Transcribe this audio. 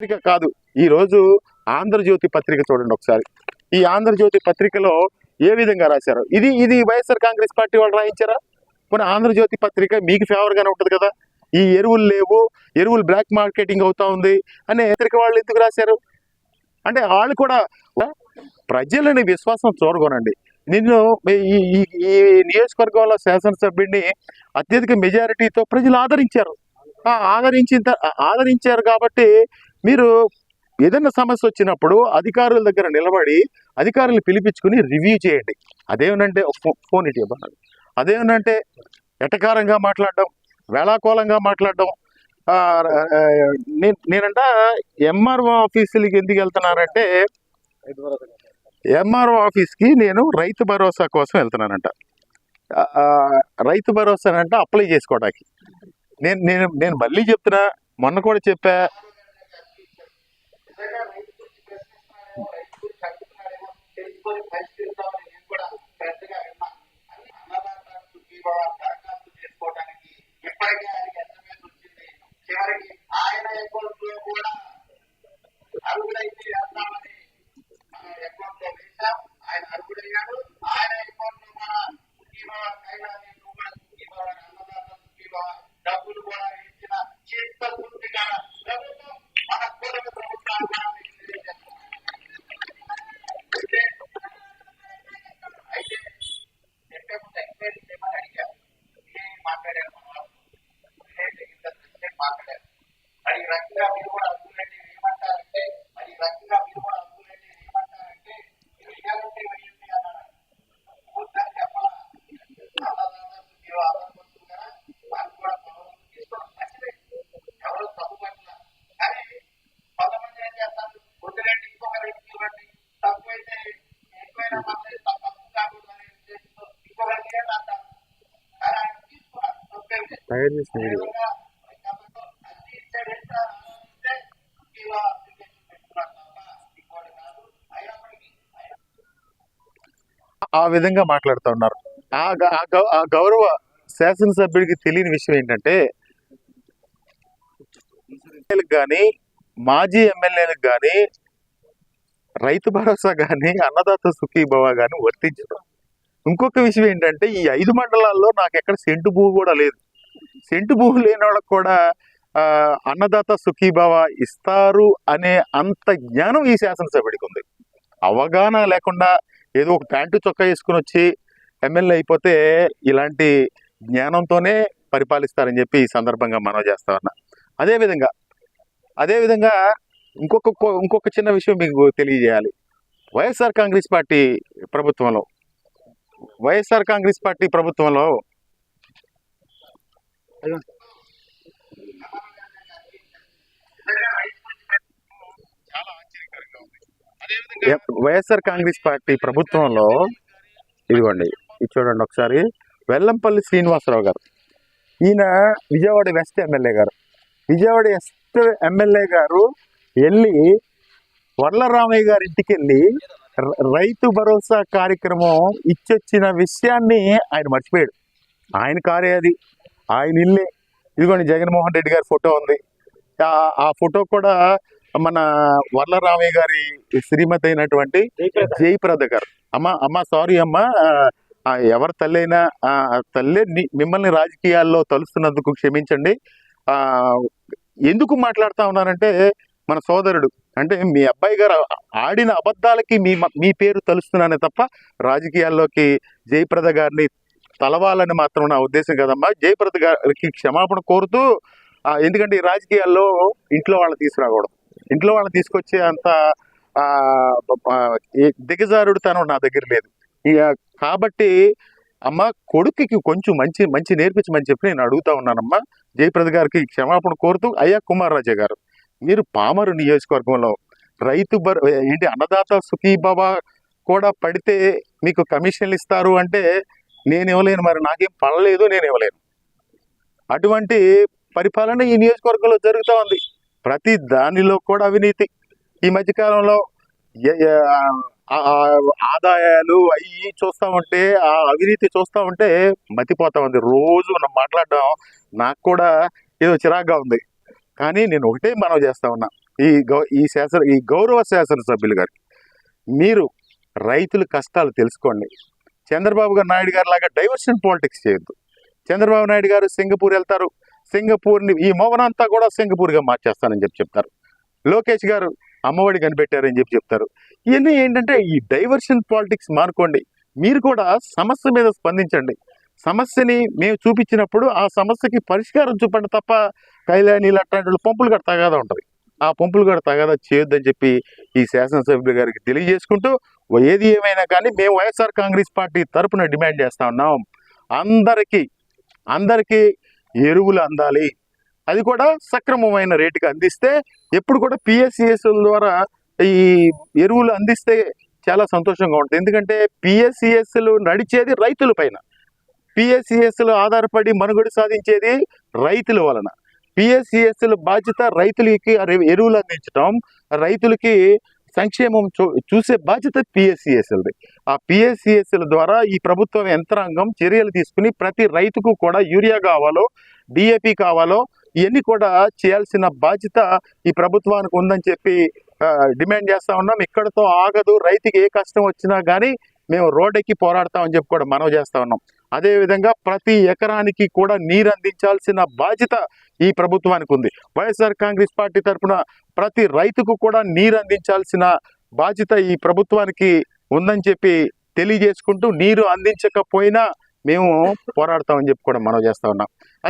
పత్రిక కాదు. ఈ రోజు ఆంధ్రజ్యోతి పత్రిక చూడండి ఒకసారి. ఈ ఆంధ్రజ్యోతి పత్రికలో ఏ విధంగా రాశారు? ఇది ఇది వైఎస్ఆర్ కాంగ్రెస్ పార్టీ వాళ్ళు రాయించారా? పోనీ ఆంధ్రజ్యోతి పత్రిక మీకు ఫేవర్గానే ఉంటుంది కదా? ఈ ఎరువులు లేవు ఎరువులు బ్లాక్ మార్కెటింగ్ అవుతా ఉంది అనే పత్రిక వాళ్ళు ఎందుకు రాశారు? అంటే వాళ్ళు కూడా ప్రజలని విశ్వాసం చూరగొనండి నిన్ను ఈ ఈ నియోజకవర్గంలో శాసనసభ్యుడిని అత్యధిక మెజారిటీతో ప్రజలు ఆదరించారు. ఆదరించిన ఆదరించారు కాబట్టి మీరు ఏదైనా సమస్య వచ్చినప్పుడు అధికారుల దగ్గర నిలబడి అధికారులు పిలిపించుకుని రివ్యూ చేయండి. అదేమనంటే ఒక ఫో- ఫోన్ ఇటు ఇవ్వాలి అదేమనంటే ఎటకారంగా మాట్లాడడం వేళాకోళంగా మాట్లాడడం నేను నేనంట ఎంఆర్ఓ ఆఫీసులకి ఎందుకు వెళ్తున్నానంటే ఎంఆర్ఓ ఆఫీస్కి నేను రైతు భరోసా కోసం వెళ్తున్నానంట. రైతు భరోసా అంటే అప్లై చేసుకోవడానికి. నేను నేను నేను మళ్ళీ చెప్తున్నా మొన్న కూడా చెప్పా రకంగా మీరు కూడా అర్థులంటే ఏమంటారంటే మరి ఈ రకంగా మీరు కూడా అర్థులంటే ఏమంటారంటే మీరు ఇవ్వాలంటే వేయండి అన్నారు వద్దని చెప్పాలా అన్నదాత మీరు ఆధారపడుతుంది కదా. వాళ్ళు కూడా గౌరవం తీసుకోవడం మంచిదే. ఎవరు తప్పు పట్ల కానీ కొంతమంది ఏం చేస్తారు? వద్దులేండి ఇంకొక రేటు ఇవ్వండి. తక్కువైతే ఎక్కువైనా పర్లేదు తప్పు కాకూడదు అనే ఉద్దేశంతో ఇంకొక రేటు అంటారు కానీ ఆయన తీసుకున్నారు తప్పేం లేదు తయారు చేసిన ఆ విధంగా మాట్లాడుతూ ఉన్నారు. ఆ గౌ- ఆ గౌరవ శాసనసభ్యుడికి తెలియని విషయం ఏంటంటే కానీ మాజీ ఎమ్మెల్యేలకు కానీ రైతు భరోసా కానీ అన్నదాత సుఖీభవ కానీ వర్తించడం ఇంకొక విషయం ఏంటంటే ఈ ఐదు మండలాల్లో నాకు ఎక్కడ సెంటు భూమి కూడా లేదు. సెంటు భూమి లేని వాళ్ళకి కూడా అన్నదాత సుఖీభవ ఇస్తారు అనే అంత జ్ఞానం ఈ శాసనసభ్యుడికి ఉంది. అవగాహన లేకుండా ఏదో ఒక ప్యాంటు చొక్కా వేసుకుని వచ్చి ఎమ్మెల్యే అయిపోతే ఇలాంటి జ్ఞానంతోనే పరిపాలిస్తారని చెప్పి ఈ సందర్భంగా మనం చేస్తా ఉన్నా. అదేవిధంగా అదేవిధంగా ఇంకొక ఇంకొక చిన్న విషయం మీకు తెలియజేయాలి. వైఎస్ఆర్ కాంగ్రెస్ పార్టీ ప్రభుత్వంలో వైఎస్ఆర్ కాంగ్రెస్ పార్టీ ప్రభుత్వంలో చాలా ఆశ్చర్యకరంగా ఉంది ఎ- వైఎస్ఆర్ కాంగ్రెస్ పార్టీ ప్రభుత్వంలో ఇదిగోండి ఇది చూడండి ఒకసారి. వెల్లంపల్లి శ్రీనివాసరావు గారు ఈయన విజయవాడ వెస్ట్ ఎమ్మెల్యే గారు. విజయవాడ వెస్ట్ ఎమ్మెల్యే గారు వెళ్ళి వడ్లరామయ్య గారి ఇంటికి వెళ్ళి రైతు భరోసా కార్యక్రమం ఇచ్చొచ్చిన విషయాన్ని ఆయన మర్చిపోయాడు. ఆయన కారే అది. ఆయన ఇల్లే. ఇదిగోండి జగన్మోహన్ రెడ్డి గారి ఫోటో ఉంది. ఆ ఫోటో కూడా మన వరలరామయ్య గారి శ్రీమతి అయినటువంటి జయప్రద. గారు. అమ్మ అమ్మ సారీ అమ్మ. ఎవరి తల్లి అయినా ఆ, తల్లే మిమ్మల్ని రాజకీయాల్లో తలుస్తున్నందుకు క్షమించండి. ఆ ఎందుకు మాట్లాడుతా ఉన్నానంటే మన సోదరుడు అంటే మీ అబ్బాయి గారు ఆడిన అబద్ధాలకి మీ మ- పేరు తలుస్తున్నానే తప్ప రాజకీయాల్లోకి జయప్రద గారిని తలవాలని మాత్రం నా ఉద్దేశం కదమ్మా. జయప్రద గారికి క్షమాపణ కోరుతూ ఎందుకంటే ఈ రాజకీయాల్లో ఇంట్లో వాళ్ళని తీసుకురాకూడదు. ఇంట్లో వాళ్ళని తీసుకొచ్చే అంత దిగజారుడు తను నా దగ్గర లేదు. ఇక కాబట్టి అమ్మ కొడుకుకి కొంచెం మంచి మంచి నేర్పించమని చెప్పి నేను అడుగుతా ఉన్నానమ్మా. జయప్రద గారికి క్షమాపణ కోరుతూ అయ్యా కుమార్ రాజా గారు మీరు పామరు నియోజకవర్గంలో రైతు బర్ ఏంటి అన్నదాత సుఖీభవ కూడా పడితే మీకు కమిషన్లు ఇస్తారు అంటే నేను ఇవ్వలేను మరి నాకేం పడలేదు నేను ఇవ్వలేను. అటువంటి పరిపాలన ఈ నియోజకవర్గంలో జరుగుతూ ఉంది. ప్రతి దానిలో కూడా అవినీతి. ఈ మధ్యకాలంలో ఆదాయాలు అవి చూస్తా ఉంటే ఆ అవినీతి చూస్తా ఉంటే మతిపోతా ఉంది. రోజు మనం మాట్లాడడం నాకు కూడా ఏదో చిరాగ్గా ఉంది. కానీ నేను ఒకటే మనం చేస్తా ఉన్నా. ఈ గౌ ఈ శాసన ఈ గౌరవ శాసనసభ్యులు గారు మీరు రైతుల కష్టాలు తెలుసుకోండి. చంద్రబాబు గారు నాయుడు గారు లాగా డైవర్షన్ పాలిటిక్స్ చేయొద్దు. చంద్రబాబు నాయుడు గారు సింగపూర్ వెళ్తారు. సింగపూర్ని ఈ మౌనంతా కూడా సింగపూర్గా మార్చేస్తానని చెప్పి చెప్తారు. లోకేష్ గారు అమ్మఒడి కనిపెట్టారని చెప్పి చెప్తారు. ఇవన్నీ ఏంటంటే ఈ డైవర్షన్ పాలిటిక్స్ మానుకోండి. మీరు కూడా సమస్య మీద స్పందించండి. సమస్యని మేము చూపించినప్పుడు ఆ సమస్యకి పరిష్కారం చూపండి తప్ప కైలాని అట్లాంటి వాళ్ళు పంపులు కూడా తగాదా ఉంటుంది. ఆ పంపులు కూడా తగాదా చేయొద్దని చెప్పి ఈ శాసనసభ్యులు గారికి తెలియజేసుకుంటూ ఏది ఏమైనా కానీ మేము వైఎస్ఆర్ కాంగ్రెస్ పార్టీ తరపున డిమాండ్ చేస్తా ఉన్నాం. అందరికీ అందరికీ ఎరువులు అందాలి. అది కూడా సక్రమమైన రేటుకి అందిస్తే ఎప్పుడు కూడా పిఎస్సిఎస్ల ద్వారా ఈ ఎరువులు అందిస్తే చాలా సంతోషంగా ఉంటుంది. ఎందుకంటే పిఎస్సిఎస్లు నడిచేది రైతుల పైన. పిఎస్సిఎస్లు ఆధారపడి మనుగడ సాధించేది రైతుల వలన. పిఎస్సిఎస్ల బాధ్యత రైతులకి ఎరువులు అందించడం రైతులకి సంక్షేమం చూ- చూసే బాధ్యత పిఎస్సిఎస్ఎల్ది ఆ పిఎస్సిఎస్ఎల్ ద్వారా ఈ ప్రభుత్వం యంత్రాంగం చర్యలు తీసుకుని ప్రతి రైతుకు కూడా యూరియా కావాలో డిఏపి కావాలో ఇవన్నీ కూడా చేయాల్సిన బాధ్యత ఈ ప్రభుత్వానికి ఉందని చెప్పి డిమాండ్ చేస్తా ఉన్నాం. ఇక్కడతో ఆగదు. రైతుకి ఏ కష్టం వచ్చినా కానీ మేము రోడ్డెక్కి పోరాడతామని చెప్పి కూడా మనవి చేస్తూ ఉన్నాం. అదేవిధంగా ప్రతి ఎకరానికి కూడా నీరు అందించాల్సిన బాధ్యత ఈ ప్రభుత్వానికి ఉంది. వైఎస్ఆర్ కాంగ్రెస్ పార్టీ తరఫున ప్రతి రైతుకు కూడా నీరు అందించాల్సిన బాధ్యత ఈ ప్రభుత్వానికి ఉందని చెప్పి తెలియజేసుకుంటూ నీరు అందించకపోయినా మేము పోరాడతామని చెప్పి కూడా మనం చేస్తా ఉన్నాం.